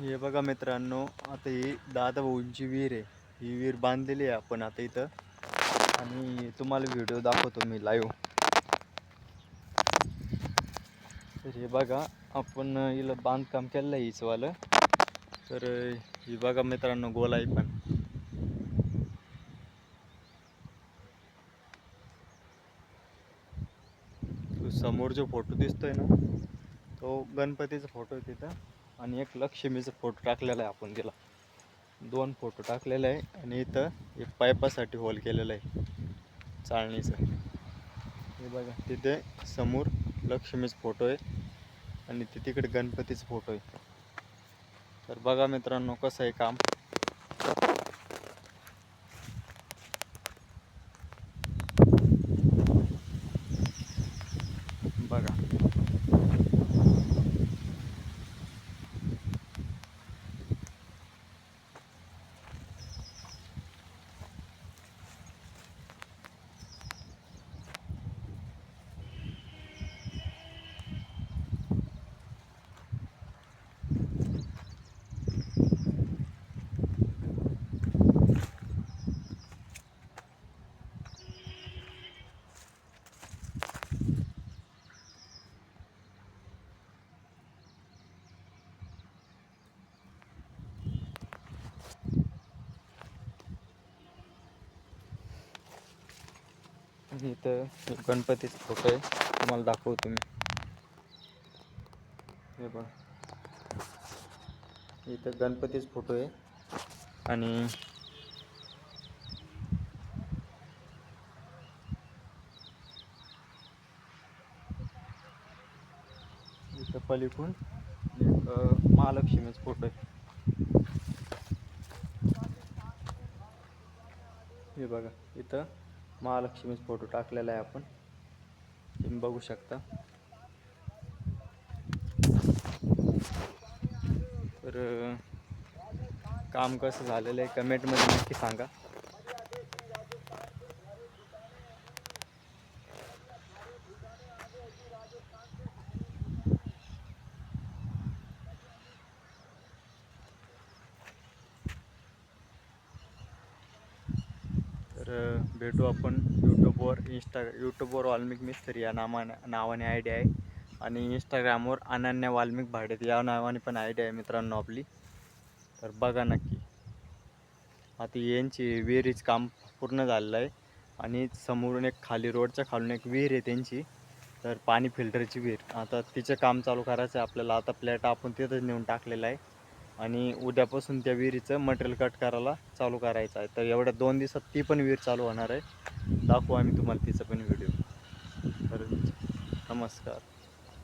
हे बघा मित्रांनो आता ही दादा भाऊंची विहीर आहे. ही विहीर बांधलेली आहे आपण आता इथं. आणि तुम्हाला व्हिडिओ दाखवतो मी लाईव्ह तर हे बघा आपण हिला बांधकाम केलं आहे हिचवालं तर ही बघा मित्रांनो गोलाई पण. तो समोर जो फोटो दिसतोय ना तो गणपतीचा फोटो आहे तिथं. आणि एक लक्ष्मीचा फोटो टाकलेला आहे आपण तिला. दोन फोटो टाकलेला आहे आणि इथं एक पायपासाठी होल केलेला आहे. चाळणीचं. हे बघा तिथे समोर लक्ष्मीचा फोटो आहे आणि ते तिकडे गणपतीचा फोटो आहे. तर बघा मित्रांनो कसं आहे काम बघा आणि इथं गणपतीच गणपतीचा फोटो आहे. तुम्हाला दाखवतो मी. हे बघा. इथं गणपतीच फोटो आहे. आणि इथं पलीकडून एक महालक्ष्मीचा फोटो आहे. हे बघा. इथं महालक्ष्मीचा फोटो टाकलेला आहे आपण. तुम्ही बघू शकता. तर काम कसं झालेलं आहे? कमेंटमध्ये नक्की सांगा. तर भेटू आपण यूट्यूबवर इंस्टा यूट्यूबवर वाल्मिक मिस्त्री या नावाने नावाने आय डी आहे. आणि इंस्टाग्रामवर अनन्या वाल्मिक भाडेत या नावाने पण आय डी आहे मित्रांनो आपली. तर बघा नक्की. आता यांची विहिरीचं काम पूर्ण झालेलं आहे. आणि समोरून एक खाली रोडच्या खालून एक विहीर आहे त्यांची. तर पाणी फिल्टरची विहीर. आता तिचं काम चालू करायचं आहे. आपल्याला आता प्लॅट आपण तिथंच नेऊन टाकलेला आहे. आणि उद्यापासून त्या विहिरीचं मटेरियल कट करायला चालू करायचं आहे. तर एवढ्या दोन दिवसात ती पण विहीर चालू होणार आहे. दाखवू आम्ही तुम्हाला तिचा पण व्हिडिओ नमस्कार.